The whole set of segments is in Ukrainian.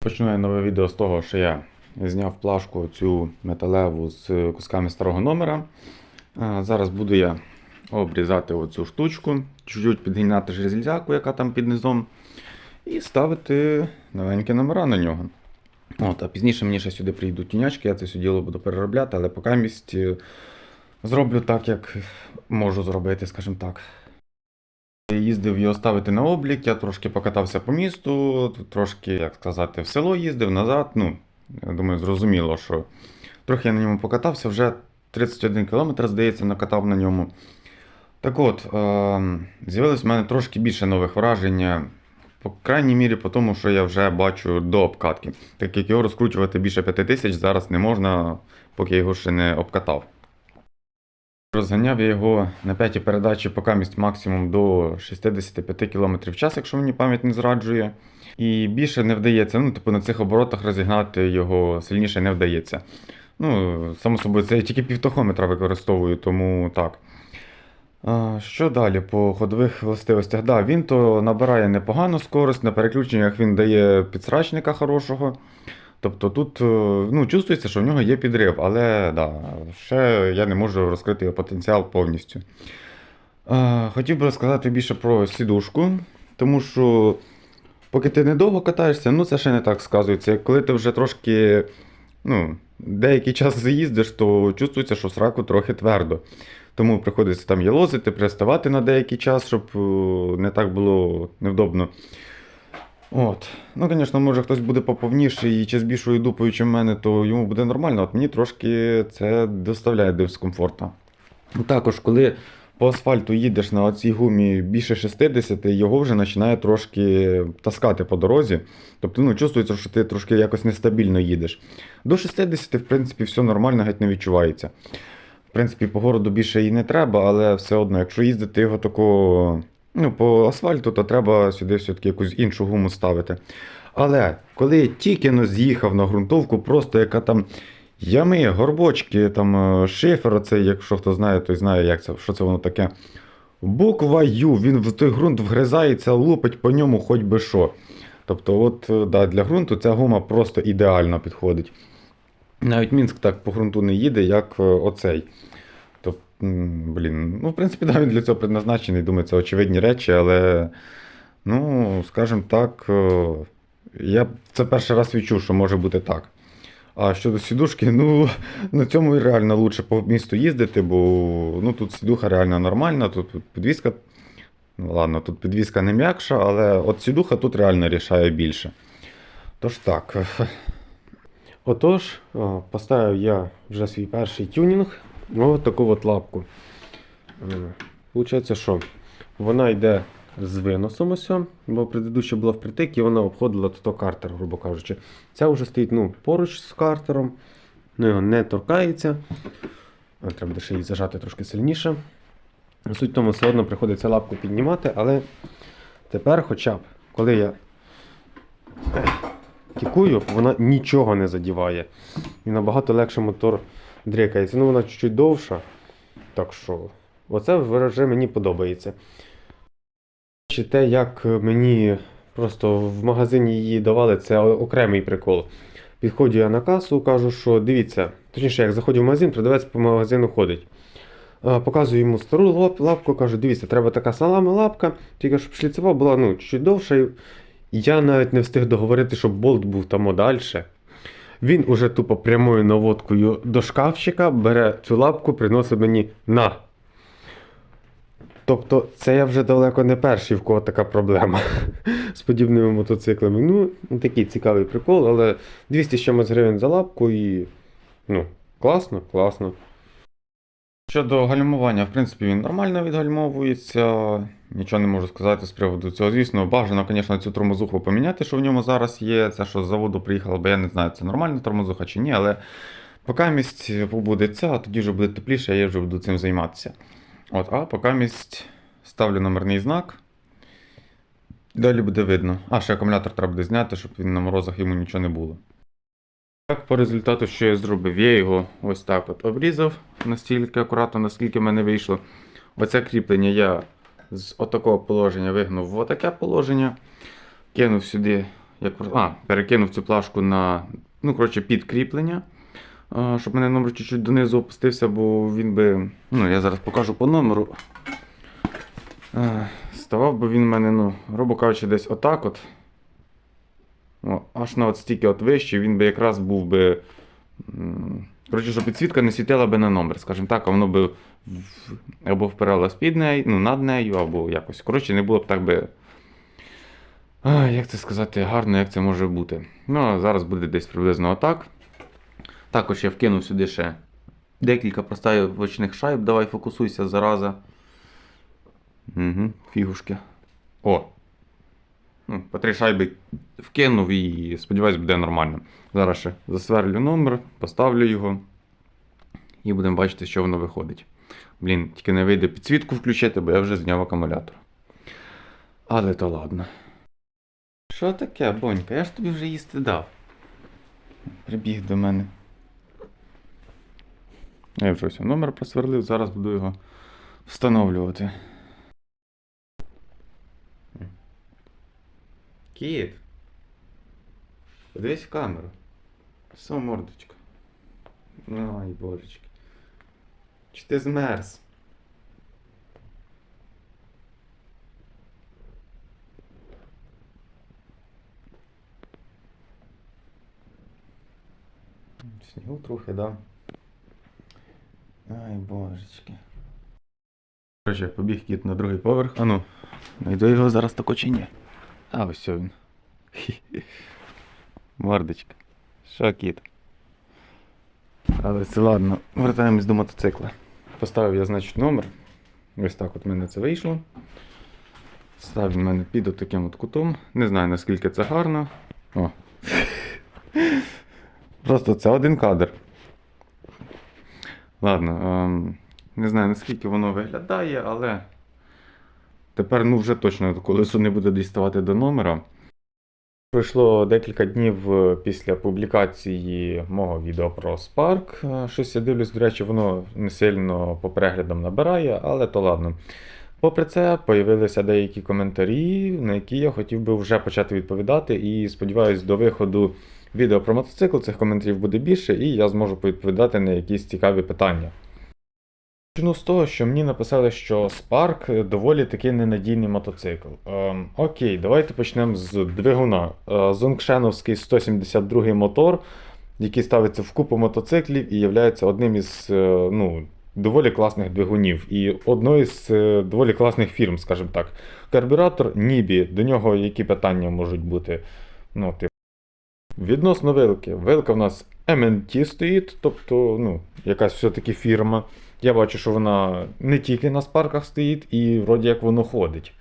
Почну я нове відео з того, що я зняв плашку цю металеву з кусками старого номера. Зараз буду я обрізати оцю штучку, чуть-чуть підгинати железяку, яка там під низом, і ставити новенькі номера на нього. От, а пізніше мені ще сюди приїдуть тюнячки, я це все діло буду переробляти, але поки місць зроблю так, як можу зробити, скажімо так. Їздив його ставити на облік, я трошки покатався по місту, трошки, як сказати, в село їздив назад. Ну, думаю, зрозуміло, що трохи я на ньому покатався, вже 31 км, здається, накатав на ньому. Так от, е- з'явилось в мене трошки більше нових вражень. По крайній мірі, по тому, що я вже бачу до обкатки. Так як його розкручувати більше 5000 зараз не можна, поки я його ще не обкатав. Розганяв я його на п'ятій передачі поки місць максимум до 65 км в час, якщо мені пам'ять не зраджує. І більше не вдається. Ну, типу, на цих оборотах розігнати його сильніше не вдається. Ну, само собою, це я тільки півтохометра використовую, тому так. Що далі по ходових властивостях? Да, він то набирає непогану скорость, на переключеннях він дає підсрачника хорошого. Тобто тут е, ну, чувствується, що в нього є підрив, але да, ще я не можу розкрити його потенціал повністю. Е, Хотів би розказати більше про сідушку, тому що поки ти недовго катаєшся, ну це ще не так сказується. Коли ти вже трошки ну, деякий час заїздиш, то чувствується, що сраку трохи твердо. Тому приходиться там ялозити, приставати на деякий час, щоб е, не так було невдобно. От. Ну, звісно, може хтось буде поповніший і чи з більшою дупою, в мене, то йому буде нормально, от мені трошки це доставляє дискомфорту. Також, коли по асфальту їдеш на цій гумі більше 60, його вже починає трошки таскати по дорозі. Тобто, ну, чувствується, що ти трошки якось нестабільно їдеш. До 60, в принципі, все нормально, геть не відчувається. В принципі, по городу більше і не треба, але все одно, якщо їздити його такого ну, по асфальту, то треба сюди все-таки якусь іншу гуму ставити. Але коли я тільки з'їхав на ґрунтовку, просто яка там ями, горбочки, там е, шифер, оцей, якщо хто знає, той знає, як це, що це воно таке. Буква Ю, він в той ґрунт вгризається, лупить по ньому хоч би що. Тобто, от, е, да, для ґрунту ця гума просто ідеально підходить. Навіть Мінськ так по ґрунту не їде, як е, оцей. Блін, ну, в принципі, да, він для цього предназначений, думаю, це очевидні речі, але, ну, скажімо так, е, я це перший раз відчув, що може бути так. А щодо сідушки, ну, на цьому реально лучше по місту їздити, бо ну, тут сідуха реально нормальна, тут підвізка. Ну ладно, тут підвізка не м'якша, але от сідуха тут реально рішає більше. Тож так. Отож, поставив я вже свій перший тюнінг. Ось таку от лапку. Е, Получається, що вона йде з виносом ось, бо предыдуща була впритик і вона обходила то картер, грубо кажучи. Ця вже стоїть ну, поруч з картером, ну, його не торкається. Е, Треба ще її зажати трошки сильніше. Суть в тому, все одно приходиться лапку піднімати, але тепер, хоча б, коли я кікую, вона нічого не задіває. І набагато легше мотор дрикається. Ну, вона чуть-чуть довша. Так що, оце вже мені подобається. Чи те, як мені просто в магазині її давали, це окремий прикол. Підходжу я на касу, кажу, що дивіться, точніше, як заходжу в магазин, продавець по магазину ходить. Показую йому стару лапку, кажу, дивіться, треба така сама лапка, тільки щоб шліцева була ну, чуть довша. Я навіть не встиг договорити, щоб болт був там далі. Він уже тупо прямою наводкою до шкафчика бере цю лапку, приносить мені на. Тобто, це я вже далеко не перший, в кого така проблема з подібними мотоциклами. Ну, такий цікавий прикол, але 200 з чимось гривень за лапку і. Ну, класно, класно. Щодо гальмування, в принципі, він нормально відгальмовується. Нічого не можу сказати з приводу цього. Звісно, бажано, звісно, цю тормозуху поміняти, що в ньому зараз є. Це що з заводу приїхало, бо я не знаю, це нормальна тормозуха чи ні, але поки місць побуде ця, а тоді вже буде тепліше, я вже буду цим займатися. От, а поки місць ставлю номерний знак. Далі буде видно. А, ще акумулятор треба буде зняти, щоб він на морозах йому нічого не було. Так, по результату, що я зробив, я його ось так от обрізав настільки акуратно, наскільки в мене вийшло. Оце кріплення я з отакого положення вигнув в отаке положення. Кинув сюди як а, перекинув цю плашку на ну, коротше, а, щоб мене номер чуть-чуть донизу опустився, бо він би. Ну, я зараз покажу по номеру. Ставав би він у мене, ну, грубо кажучи, десь отак от. О, аж на от стільки от вище, він би якраз був би. Коротше, щоб підсвітка не світила би на номер, скажімо так, а воно би в- або впиралось під нею, ну, над нею, або якось. Коротше, не було б так би. А, як це сказати, гарно, як це може бути. Ну, а зараз буде десь приблизно отак. Також я вкинув сюди ще декілька проставочних шайб. Давай фокусуйся, зараза. Угу, фігушки. О! Ну, по три шайби вкинув і сподіваюсь, буде нормально. Зараз ще засверлю номер, поставлю його. І будемо бачити, що воно виходить. Блін, тільки не вийде підсвітку включити, бо я вже зняв акумулятор. Але то ладно. Що таке, бонька? Я ж тобі вже їсти дав. Прибіг до мене. Я вже ось номер просверлив, зараз буду його встановлювати. Кіт. Подивись в камеру. Що, мордочка? Ай, божечки. Чи ти змерз? Снігу трохи, да. Ай, божечки. Короче, побіг кіт на другий поверх. А ну, знайду його зараз тако чи ні. А, ось він. Хі-хі. Мордочка. Що, кіт? Але це ладно, вертаємось до мотоцикла. Поставив я, значить, номер. Ось так от в мене це вийшло. Став він мене під таким от кутом. Не знаю наскільки це гарно. О. Просто це один кадр. Ладно, ем, не знаю наскільки воно виглядає, але тепер ну вже точно колесо не буде діставати до номера. Пройшло декілька днів е, після публікації мого відео про Spark. Е, Щось я дивлюсь, до речі, воно не сильно по переглядам набирає, але то ладно. Попри це, появилися деякі коментарі, на які я хотів би вже почати відповідати, і сподіваюсь, до виходу відео про мотоцикл цих коментарів буде більше, і я зможу відповідати на якісь цікаві питання. Почну з того, що мені написали, що Spark доволі таки ненадійний мотоцикл. Ем, окей, давайте почнемо з двигуна. Е, Зонгшеновський 172 мотор, який ставиться в купу мотоциклів і є одним із е, ну, доволі класних двигунів і одної з е, доволі класних фірм, скажімо так. Карбюратор Нібі, до нього які питання можуть бути. Ну, типу. Відносно вилки. Вилка в нас MNT стоїть, тобто ну, якась все-таки фірма. Я бачу, що вона не тільки на спарках стоїть, і вроді як воно ходить.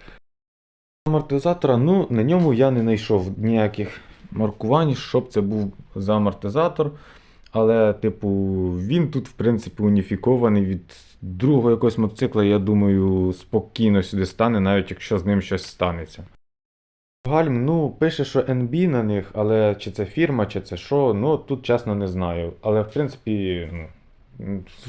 Амортизатора, ну, на ньому я не знайшов ніяких маркувань, щоб це був за амортизатор. Але, типу, він тут, в принципі, уніфікований від другого якогось мотоцикла, я думаю, спокійно сюди стане, навіть якщо з ним щось станеться. Гальм, ну, пише, що NB на них, але чи це фірма, чи це що, ну тут чесно не знаю. Але в принципі, ну,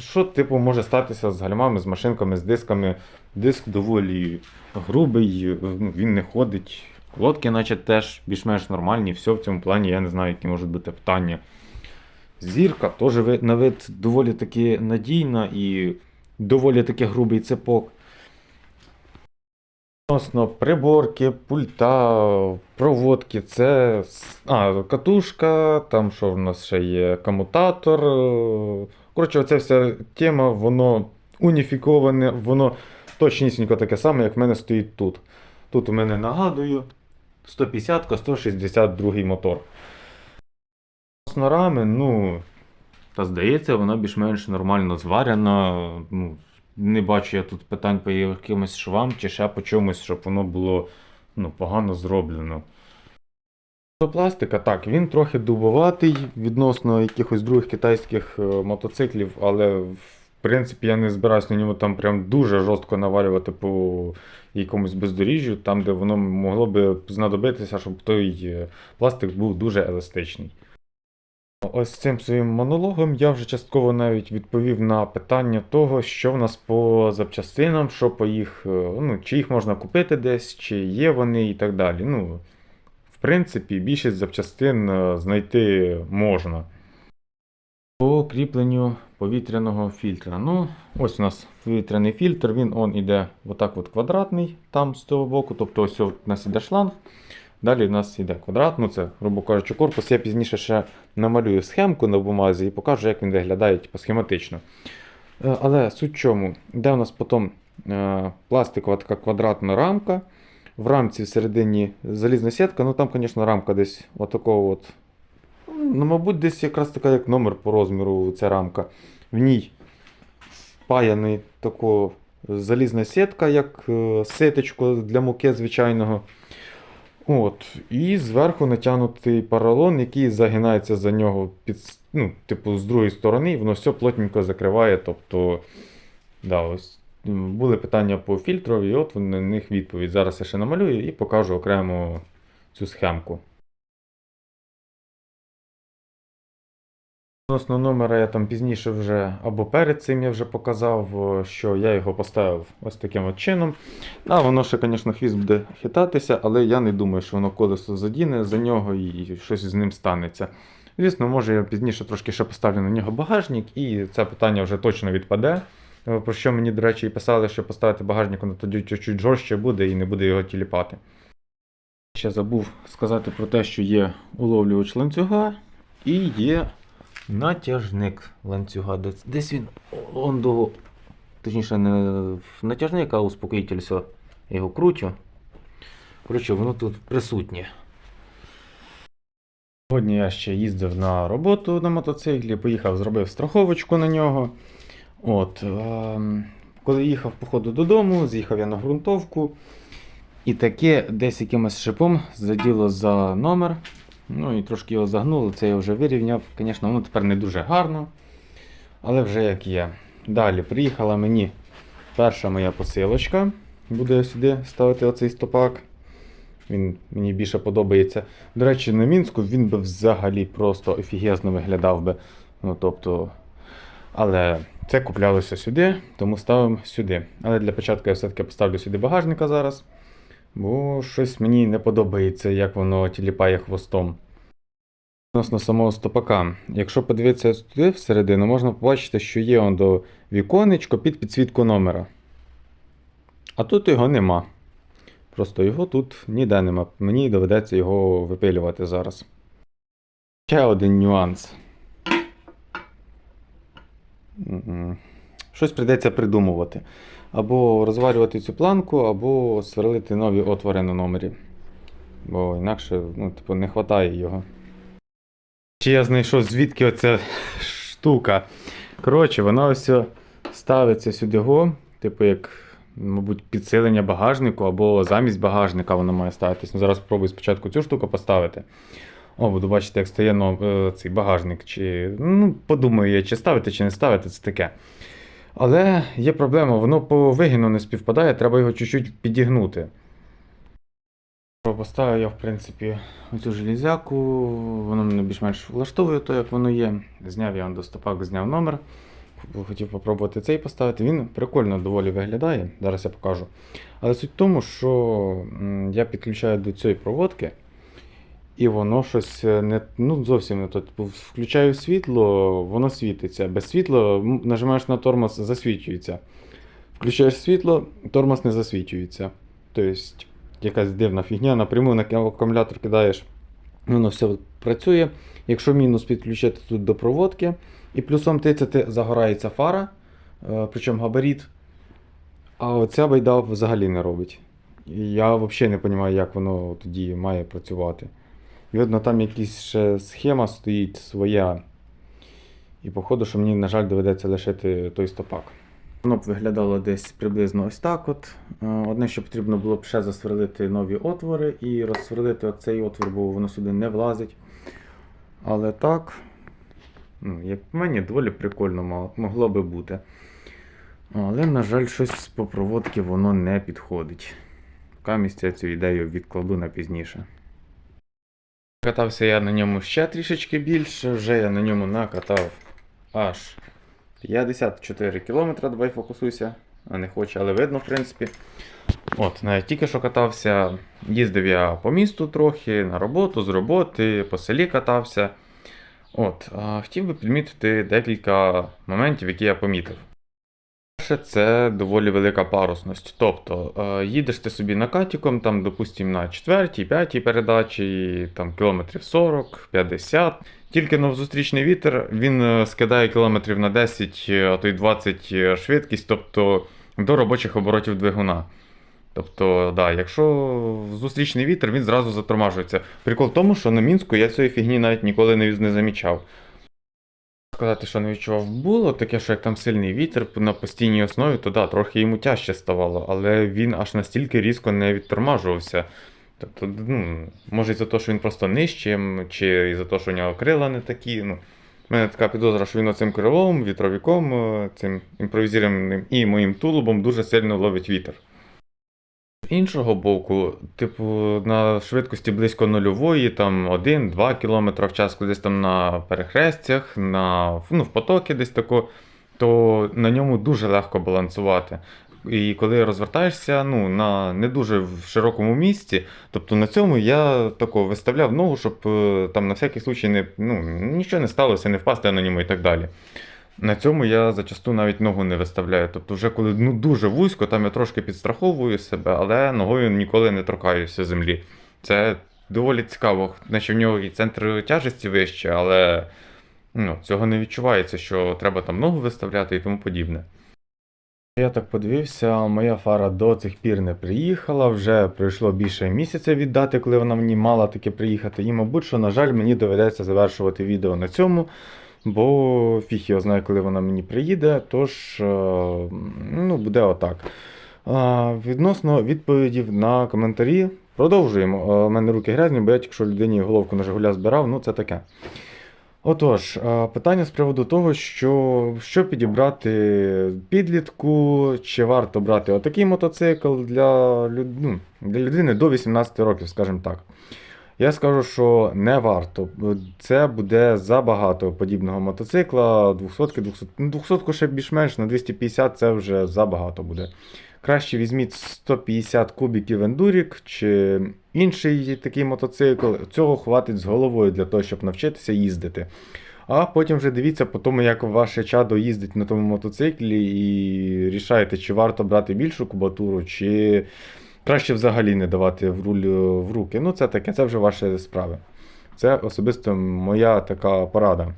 що типу може статися з гальмами, з машинками, з дисками. Диск доволі грубий, ну, він не ходить. Лодки, наче теж більш-менш нормальні, все в цьому плані, я не знаю, які можуть бути питання. Зірка теж на вид доволі таки надійна і доволі таки грубий цепок. Відносно приборки, пульта, проводки, це а, катушка, там що в нас ще є комутатор. Коротше, оця вся тема, воно уніфіковане, воно точнісінько таке саме, як в мене стоїть тут. Тут у мене нагадую 150 162 мотор. Відносно рами, ну, та здається, вона більш-менш нормально зварена. Ну, не бачу я тут питань по якимось швам чи ще по чомусь, щоб воно було ну, погано зроблено. Пластика, так, він трохи дубоватий відносно якихось других китайських е, мотоциклів, але в принципі я не збираюсь на ньому там прям дуже жорстко навалювати по якомусь бездоріжжю, там, де воно могло би знадобитися, щоб той е, пластик був дуже еластичний. Ось цим своїм монологом я вже частково навіть відповів на питання того, що в нас по запчастинам, що по їх, е, ну, чи їх можна купити десь, чи є вони і так далі. Ну, принципі, більшість запчастин е, знайти можна. По кріпленню повітряного фільтра. Ну, ось у нас повітряний фільтр, він он іде отак от квадратний, там з того боку. Тобто ось у нас іде шланг. Далі в нас іде квадрат, ну це, грубо кажучи, корпус. Я пізніше ще намалюю схемку на бумазі і покажу, як він виглядає типу, схематично. Е, Але суть в чому, де у нас потім е, пластикова така квадратна рамка. В рамці всередині залізна сітка, ну там, звісно, рамка десь отакого от. Ну, мабуть, десь якраз така, як номер по розміру ця рамка. В ній впаяний тако залізна сітка, як е, ситочко для муки звичайного. От. І зверху натягнутий поролон, який загинається за нього під, ну, типу, з другої сторони, і воно все плотненько закриває. Тобто, да, ось були питання по фільтру, і от на них відповідь. Зараз я ще намалюю і покажу окремо цю схемку. Відносно номера я там пізніше вже або перед цим я вже показав, що я його поставив ось таким от чином. А воно ще, звісно, хвіст буде хитатися, але я не думаю, що воно колесо задіне за нього і щось з ним станеться. Звісно, може я пізніше трошки ще поставлю на нього багажник, і це питання вже точно відпаде. Е, Про що мені, до речі, і писали, що поставити багажник, воно тоді чуть-чуть жорстче буде і не буде його тіліпати. Ще забув сказати про те, що є уловлювач ланцюга і є натяжник ланцюга. Десь, він он до. Точніше, не натяжник, а успокоїтель все. Його кручу. Коротше, воно тут присутнє. Сьогодні я ще їздив на роботу на мотоциклі, поїхав, зробив страховочку на нього. От, ем, коли їхав по ходу додому, з'їхав я на ґрунтовку. І таке десь якимось шипом заділо за номер. Ну і трошки його загнуло, це я вже вирівняв. Звісно, воно тепер не дуже гарно. Але вже як є. Далі приїхала мені перша моя посилочка. Буду я сюди ставити оцей стопак. Він мені більше подобається. До речі, на Мінську він би взагалі просто офігезно виглядав би. Ну, тобто, але це куплялося сюди, тому ставимо сюди. Але для початку я все-таки поставлю сюди багажника зараз. Бо щось мені не подобається, як воно тіліпає хвостом. Відносно самого стопака. Якщо подивитися туди всередину, можна побачити, що є до віконечко під підсвітку номера. А тут його нема. Просто його тут ніде нема. Мені доведеться його випилювати зараз. Ще один нюанс. Щось прийдеться придумувати. Або розвалювати цю планку, або сверлити нові отвори на номері. Бо інакше, ну, типу, не вистачає його. Чи я знайшов, звідки оця штука. Коротше, вона ось ставиться сюди, го, типу, як, мабуть, підсилення багажнику, або замість багажника вона має ставитись. Ну, зараз спробую спочатку цю штуку поставити. О, буду бачити, як стає ну, е, цей багажник. Чи, ну, подумаю я, чи ставити, чи не ставити, це таке. Але є проблема, воно по вигину не співпадає, треба його чуть-чуть підігнути. Поставив я, в принципі, оцю железяку, воно мене більш-менш влаштовує, то як воно є. Зняв я до стопак, зняв номер. Хотів попробувати цей поставити. Він прикольно доволі виглядає, зараз я покажу. Але суть в тому, що я підключаю до цієї проводки, і воно щось не ну, зовсім не то. Типу, включаю світло, воно світиться. Без світла нажимаєш на тормоз, засвічується. Включаєш світло, тормоз не засвічується. Тобто, якась дивна фігня, напряму на акумулятор кидаєш, воно все працює. Якщо мінус підключити тут до проводки, і плюсом тицяти загорається фара, е, причому габарит. А оця байда взагалі не робить. Я взагалі не розумію, як воно тоді має працювати. Видно, там якась ще схема стоїть своя. І походу, що мені, на жаль, доведеться лишити той стопак. Воно б виглядало десь приблизно ось так. от. Е, Одне, що потрібно було б ще засверлити нові отвори і розсверлити оцей отвір, бо воно сюди не влазить. Але так, ну, як по мені, доволі прикольно могло би бути. Але, на жаль, щось по проводці воно не підходить. Камість я цю ідею відкладу на пізніше. Катався я на ньому ще трішечки більше, вже я на ньому накатав аж 54 км, давай фокусуйся, а не хоче, але видно, в принципі. От, навіть тільки що катався, їздив я по місту трохи, на роботу, з роботи, по селі катався. От, а хотів би підмітити декілька моментів, які я помітив. Перше, це доволі велика парусність. Тобто, е, їдеш ти собі накатіком, там, допустимо, на четвертій, п'ятій передачі, там кілометрів 40, 50. Тільки навзустрічний вітер він е, скидає кілометрів на 10, е, а то й 20 швидкість, тобто до робочих оборотів двигуна. Тобто, да, якщо зустрічний вітер, він зразу затормажується. Прикол в тому, що на Мінську я цієї фігні навіть ніколи не замічав. Сказати, що не відчував, було таке, що як там сильний вітер на постійній основі, то да, трохи йому тяжче ставало, але він аж настільки різко не відтормажувався. Тобто, ну, може із-за того, що він просто нижчим, чи із-за того, що у нього крила не такі. Ну, у мене така підозра, що він оцим крилом, вітровиком, е, цим імпровізованим і моїм тулубом дуже сильно ловить вітер. Іншого боку, типу, на швидкості близько нульової, там 1-2 км в час, десь там на перехрестях, на, ну, в потоки десь тако, то на ньому дуже легко балансувати. І коли розвертаєшся ну, на не дуже в широкому місці, тобто на цьому я тако виставляв ногу, щоб е, там на всякий случай не, ну, нічого не сталося, не впасти на ньому і так далі. На цьому я зачасту навіть ногу не виставляю. Тобто, вже коли ну, дуже вузько, там я трошки підстраховую себе, але ногою ніколи не торкаюся землі. Це доволі цікаво, наче в нього і центр тяжесті вище, але ну, цього не відчувається, що треба там ногу виставляти і тому подібне. Я так подивився, моя фара до цих пір не приїхала, вже пройшло більше місяця від дати, коли вона мені мала таки приїхати. І, мабуть, що, на жаль, мені доведеться завершувати відео на цьому, бо фіг його знає, коли вона мені приїде, тож е, ну, буде отак. Відносно відповідів на коментарі, продовжуємо. Е, У мене руки грязні, бо я тільки людині головку на Жигуля збирав, ну це таке. Отож, е, питання з приводу того, що, що підібрати підлітку, чи варто брати отакий мотоцикл для, ну, для людини до 18 років, скажімо так. Я скажу, що не варто. Це буде забагато подібного мотоцикла. 200, 200, ну, 200 ще більш-менш, на 250 це вже забагато буде. Краще візьміть 150 кубіків Enduric чи інший такий мотоцикл. Цього хватить з головою для того, щоб навчитися їздити. А потім вже дивіться по тому, як ваше чадо їздить на тому мотоциклі, і рішаєте, чи варто брати більшу кубатуру, чи краще взагалі не давати в руль в руки. Ну, це таке, це вже ваші справи. Це особисто моя така порада.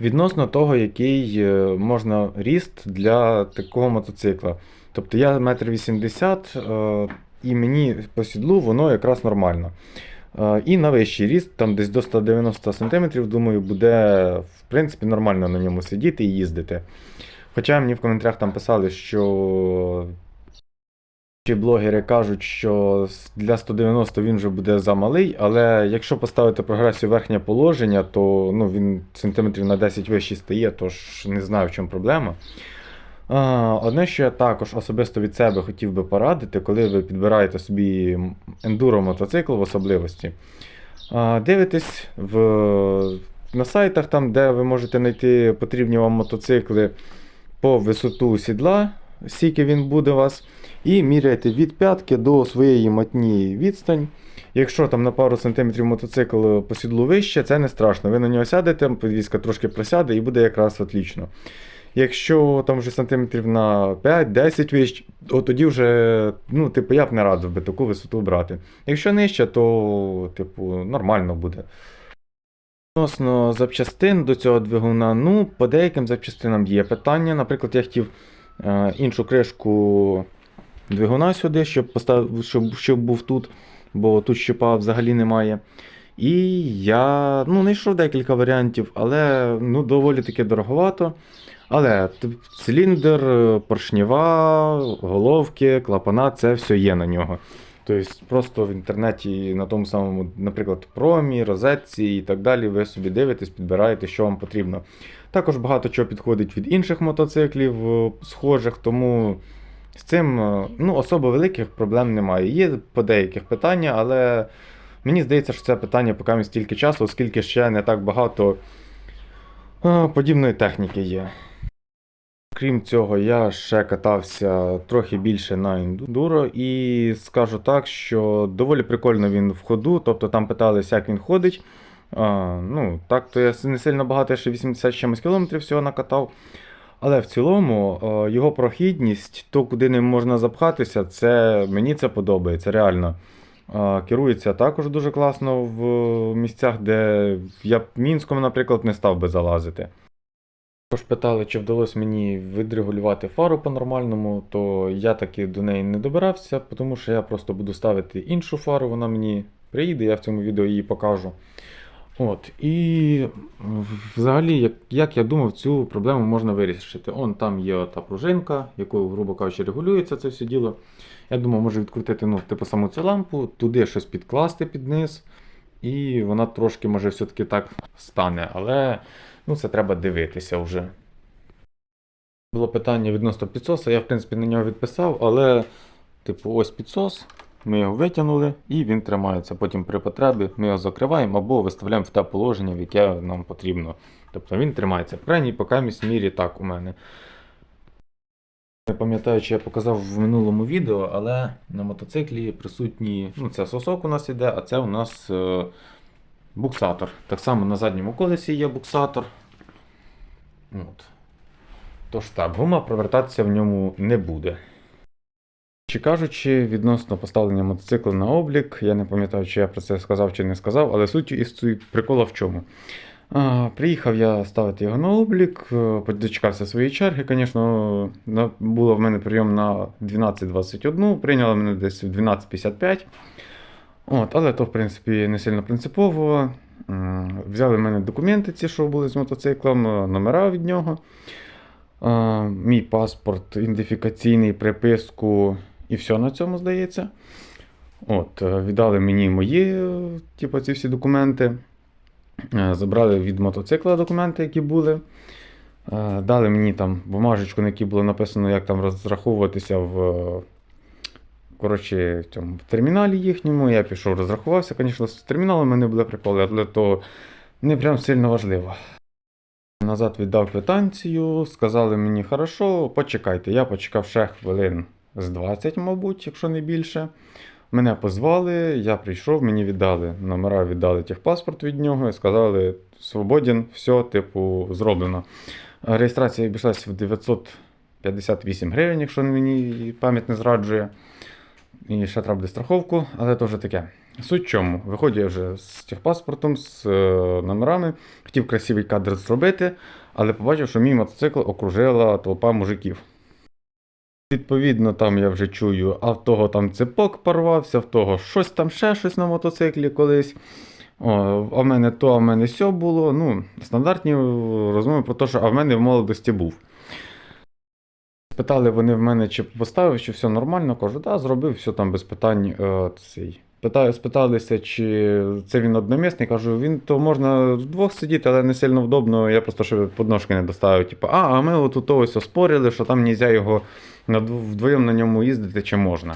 Відносно того, який е, можна ріст для такого мотоцикла. Тобто я 1,80 м, е, і мені по сідлу воно якраз нормально. Е, І на вищий ріст, там десь до 190 см, думаю, буде в принципі нормально на ньому сидіти і їздити. Хоча мені в коментарях там писали, що блогери кажуть, що для 190 він вже буде замалий, але якщо поставити прогресію верхнє положення, то ну, він сантиметрів на 10 вищий стає, тож не знаю, в чому проблема. Одне, що я також особисто від себе хотів би порадити, коли ви підбираєте собі ендуро мотоцикл в особливості. А, Дивитесь в, на сайтах, там, де ви можете знайти потрібні вам мотоцикли по висоту сідла, скільки він буде у вас, і міряйте від п'ятки до своєї матні відстань. Якщо там на пару сантиметрів мотоцикл по сідлу вище, це не страшно. Ви на нього сядете, підвізка трошки просяде і буде якраз отлично. Якщо там вже сантиметрів на 5-10 вище, то тоді вже, ну, типу, я б не радив би таку висоту брати. Якщо нижче, то, типу, нормально буде. Відносно запчастин до цього двигуна, ну, по деяким запчастинам є питання. Наприклад, я хотів е, іншу кришку двигуна сюди, щоб, постав, щоб, щоб був тут, бо тут щупа взагалі немає. І я ну, знайшов декілька варіантів, але ну, доволі таки дороговато. Але циліндр, поршнєва, головки, клапана це все є на нього. Тобто просто в інтернеті на тому самому, наприклад, промі, розетці і так далі, ви собі дивитесь, підбираєте, що вам потрібно. Також багато чого підходить від інших мотоциклів е, схожих, тому з цим е, ну, особо великих проблем немає. Є по деяких питання, але мені здається, що це питання поки стільки часу, оскільки ще не так багато е, подібної техніки є. крім цього, я ще катався трохи більше на ендуро і скажу так, що доволі прикольно він в ходу. Тобто там питались, як він ходить. А, ну, так, то я не сильно багато, я ще 80 з чимось кілометрів всього накатав. Але в цілому е, його прохідність, то куди ним можна запхатися, це мені це подобається, реально. Е, Керується також дуже класно в місцях, де я б в Мінському, наприклад, не став би залазити. Також питали, чи вдалося мені відрегулювати фару по-нормальному, то я таки до неї не добирався, тому що я просто буду ставити іншу фару, вона мені приїде, я в цьому відео її покажу. От, і взагалі, як, як я думав, цю проблему можна вирішити. Он там є та пружинка, якою, грубо кажучи, регулюється це все діло. Я думав, може відкрутити ну, типу саму цю лампу, туди щось підкласти під низ, і вона трошки може все-таки так стане. Але ну, це треба дивитися вже. Було питання відносно підсоса, я в принципі на нього відписав, але, типу, ось підсос. Ми його витягнули і він тримається. Потім при потребі ми його закриваємо або виставляємо в те положення, в яке нам потрібно. Тобто він тримається. В крайній покамість мірі так у мене. Не пам'ятаю, чи я показав в минулому відео, але на мотоциклі присутні. Ну, це сосок у нас іде, а це у нас е, буксатор. Так само на задньому колесі є буксатор. От. Тож так, гума провертатися в ньому не буде. Чи кажучи, відносно поставлення мотоцикла на облік, я не пам'ятаю, чи я про це сказав чи не сказав, але суть із прикола в чому. А, приїхав я ставити його на облік, е, дочекався своєї черги. Звісно, було в мене прийом на 12.21, прийняли мене десь в 12.55. От, але то, в принципі, не сильно принципово. Взяли в мене документи, ці, що були з мотоциклом, е, номера від нього. Мій паспорт, ідентифікаційний, приписку і все на цьому здається. От, е, віддали мені мої, е, типу, ці всі документи. Е, Забрали від мотоцикла документи, які були. Дали мені там бумажечку, на якій було написано, як там розраховуватися в, коротше, в цьому в терміналі їхньому. Я пішов, розрахувався. Звісно, з терміналом мене були приколи, але то не прям сильно важливо. Назад віддав квитанцію, сказали мені, хорошо, почекайте. Я почекав ще хвилин з 20, мабуть, якщо не більше. Мене позвали, я прийшов, мені віддали номера, віддали техпаспорт від нього і сказали, свободен, все, типу, зроблено. Реєстрація обійшлася в 958 гривень, якщо мені пам'ять не зраджує. І ще треба буде страховку, але то вже таке. Суть чому? Виходжу я вже з техпаспортом, з е, номерами, хотів красивий кадр зробити, але побачив, що мій мотоцикл окружила толпа мужиків. Відповідно, там я вже чую, а в того там цепок порвався, в того щось там ще щось на мотоциклі колись. О, а в мене то, а в мене сьо було. Ну, стандартні розмови про те, що а в мене в молодості був. Спитали вони в мене, чи поставив, чи все нормально. Кажу, да, зробив, все там без питань. Е, цей. Питаю, спиталися, чи це він одномісний. Кажу, він то можна вдвох сидіти, але не сильно вдобно. Я просто ще подножки не доставив. Типу, а, а ми отут ось оспорили, що там нельзя його вдвоєм на ньому їздити, чи можна.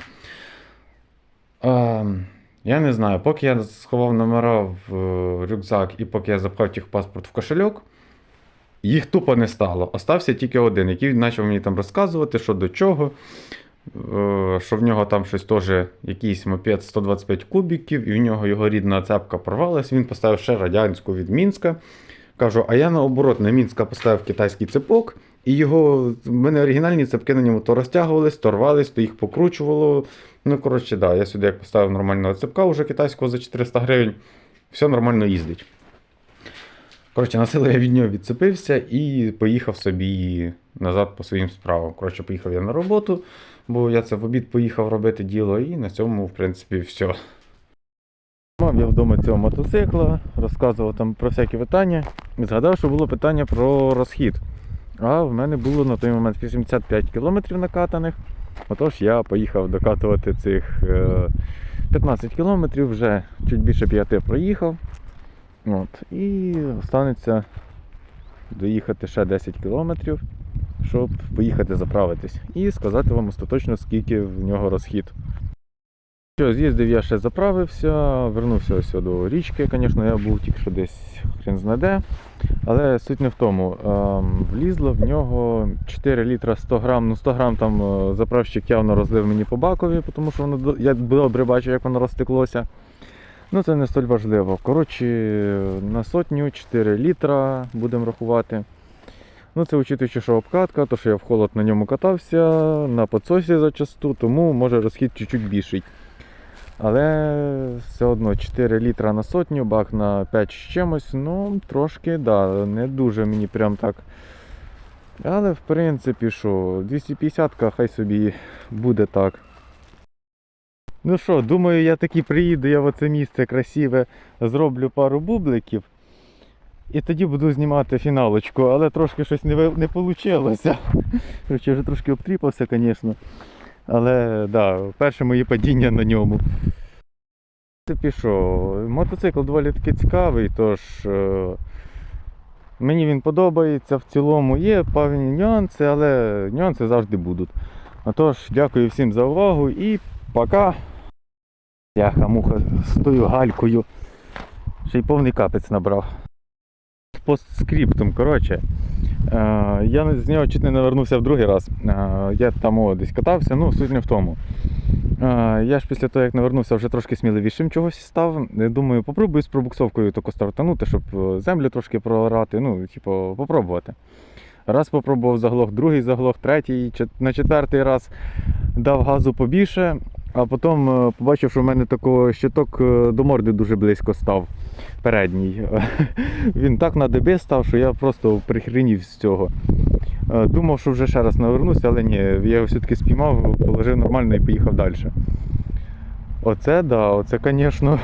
А, я не знаю, поки я сховав номера в е, рюкзак і поки я запхав їх паспорт в кошельок, їх тупо не стало. Остався тільки один, який почав мені там розказувати, що до чого. Е, Що в нього там щось теж якийсь мопед 125 кубіків, і в нього його рідна цепка порвалась. Він поставив ще радянську від Мінська. Кажу, а я наоборот на Мінська поставив китайський цепок, і його в мене оригінальні цепки на ньому то розтягувались, то рвались, то їх покручувало. Ну, коротше, да, я сюди як поставив нормального цепка уже китайського за 400 гривень, все нормально їздить. Коротше, на силу я від нього відцепився і поїхав собі назад по своїм справам. Коротше, поїхав я на роботу, бо я це в обід поїхав робити діло, і на цьому, в принципі, все. Мав я вдома цього мотоцикла, розказував там про всякі питання. І згадав, що було питання про розхід. А в мене було на той момент 85 кілометрів накатаних. Отож я поїхав докатувати цих е, 15 кілометрів, вже чуть більше 5 проїхав. От. І останеться доїхати ще 10 кілометрів, щоб поїхати заправитись. І сказати вам остаточно, скільки в нього розхід. Що, з'їздив я ще заправився, вернувся ось до річки. Звісно, я був тільки що десь хрен знаде. Але суть не в тому. Влізло в нього 4 літра 100 грам. Ну 100 грам там е, заправщик явно розлив мені по бакові, тому що воно я добре бачу, як воно розтеклося. Ну це не столь важливо. Коротше, на сотню 4 літра будемо рахувати. Ну, це учитуючи, що обкатка, то що я в холод на ньому катався, на подсосі зачасту, тому може розхід чуть-чуть більший. Але все одно 4 літра на сотню, бак на 5 з чимось, ну трошки, да, не дуже мені прям так. Але в принципі що, 250-ка хай собі буде так. Ну що, думаю, я таки приїду я в оце місце красиве, зроблю пару бубликів. І тоді буду знімати фіналочку, але трошки щось не, не вийшло. Вже трошки обтріпався, звісно. Але да, перше моє падіння на ньому. Принципі, що, мотоцикл доволі таки цікавий, тож е, мені він подобається. В цілому є певні нюанси, але нюанси завжди будуть. Отож, дякую всім за увагу і пока. Яха муха з тою галькою. Ще й повний капець набрав. Постскриптум, коротше. Е, я з нього чуть не навернувся в другий раз. Е, я там о, десь катався, ну суть не в тому. Е, я ж після того, як навернувся, вже трошки сміливішим чогось став. Думаю, попробую з пробуксовкою тако стартанути, щоб землю трошки прорати, ну, типу, попробувати. Раз попробував заглох, другий заглох, третій, на четвертий раз дав газу побільше, а потім е, побачив, що в мене такого щиток е, до морди дуже близько став. Передній. Він так на дебі став, що я просто прихренів з цього. Е, Думав, що вже ще раз навернуся, але ні, я його все-таки спіймав, положив нормально і поїхав далі. Оце да, оце, звісно.